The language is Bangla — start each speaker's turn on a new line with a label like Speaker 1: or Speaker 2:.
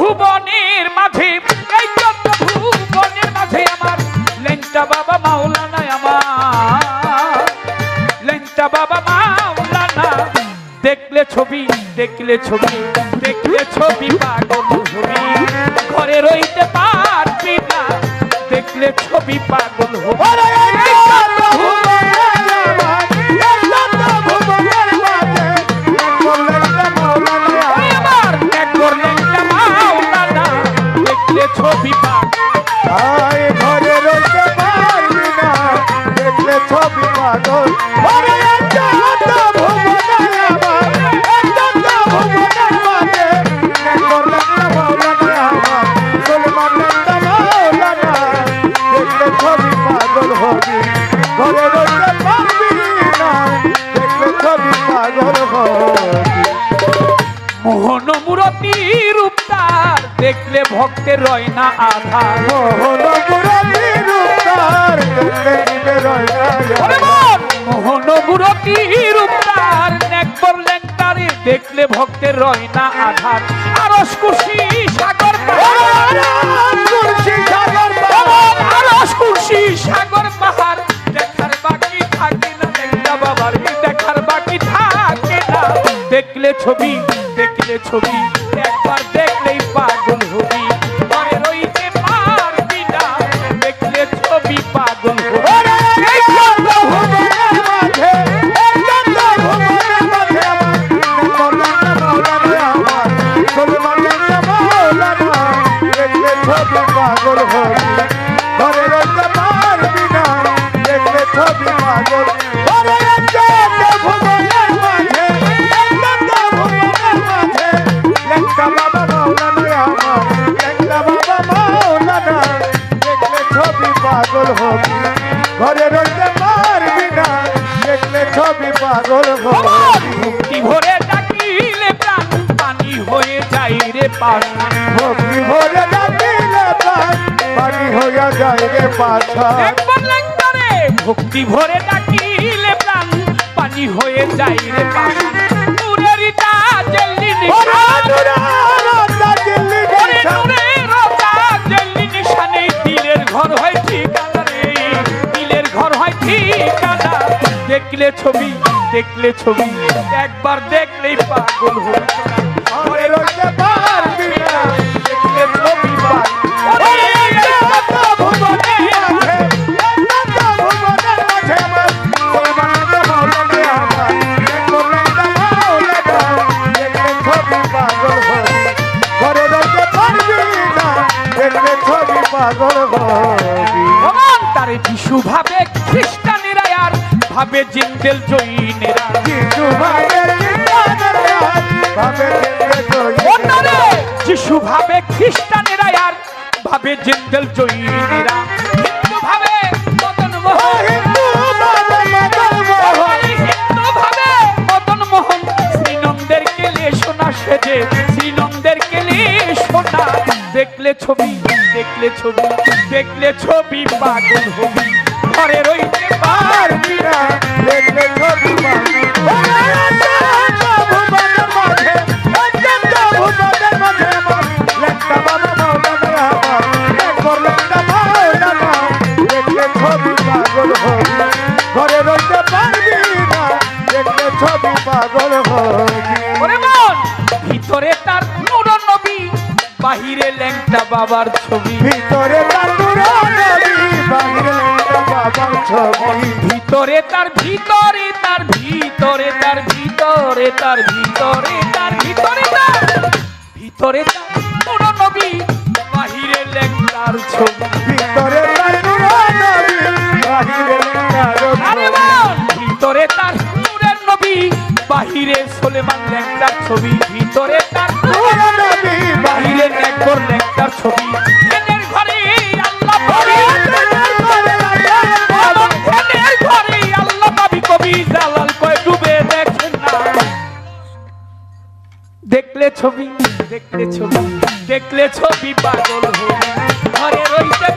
Speaker 1: ভুবনের মাঝে, এই চোদ্দ ভুবনের মাঝে আমার। লেংটা বাবা মাওলানা আমার। লেংটা বাবা মাওলানা দেখলে ছবি দেখলে ছবি দেখলে ছবি পাগল হবি। ঘরে রইতে পারবি না, দেখলে ছবি পাগল হবি। মোহন মুরতি রূপতার দেখলে ভক্তের রয় না আধার।
Speaker 2: মোহন মুরলী রূপতার দেখলে নিবে রয়না
Speaker 1: ওরে মন! মোহন মুরতি রূপতার নেকবর লেংটারে দেখলে ভক্তের রয় না আধার। আরস কুশি সাগর পাহাড়।
Speaker 2: সাগর
Speaker 1: আরস কুশি সাগর পাহাড়। দেখার বাকি থাকে না লেংটা বাবার না দেখলে ছবি দেখলে ছবি, একবার দেখলেই পাগল হবি। ঘরে রইতে পারবি দেখলে ছবি পাগল হবি।
Speaker 2: পাগল হবি মৌলানা দেখলে ছবি পাগল হবি ঘরে রইতে পারবি না দেখলে ছবি পাগল হবি
Speaker 1: ভরে ডাকিলে প্রাণ, পানি হয়ে যাই রে পাশ।
Speaker 2: ভক্তি ভরে ডাকিলে প্রাণ পানি হইয়া যায় রে
Speaker 1: লেঙ্গারে ভক্তি ভরে ডাকিলে প্রাণ, পানি হয়ে যাই রে পাশ। নূরের তা জেলি
Speaker 2: ওরে
Speaker 1: ছবি দেখলে ছবি একবার দেখলেই পাগল হয়ে ভাবে জিন্দেল জৈনেরা
Speaker 2: যিশু ভাবে
Speaker 1: যিশু খ্রিস্টানেরা আর ভাবে জিন্দেল জৈনেরা হিন্দু ভাবে মদন মোহন।
Speaker 2: হিন্দু ভাবে মদন মোহন,
Speaker 1: হিন্দু ভাবে মদন মোহন। শ্রীনন্দের কেলে সোনা সেজে শ্রীনন্দের কেলে সোনা। দেখলে ছবি দেখলে ছবি দেখলে ছবি পাগল হবি। ঘরে রইতে
Speaker 2: পারবি
Speaker 1: ভিতরে তার নূর নবী বাহিরে ল্যাংটা বাবার ছবি।
Speaker 2: ভিতরে তার
Speaker 1: ভিতরে তার ভিতরে তার ভিতরে তার ভিতরে তার ভিতরে তার ভিতরে তার ভিতরে তার নবী বাহিরে ল্যাংটার ছবি
Speaker 2: ভিতরে তার
Speaker 1: মন ভিতরে তার নূরের নবী বাহিরে সোলেমান ল্যাংটার ছবি ভিতরে তার
Speaker 2: নবী
Speaker 1: বাহিরে একবার ল্যাংটার ছবি দেখলে ছবি দেখলে ছবি দেখলে ছবি পাগল ঘরে রইতে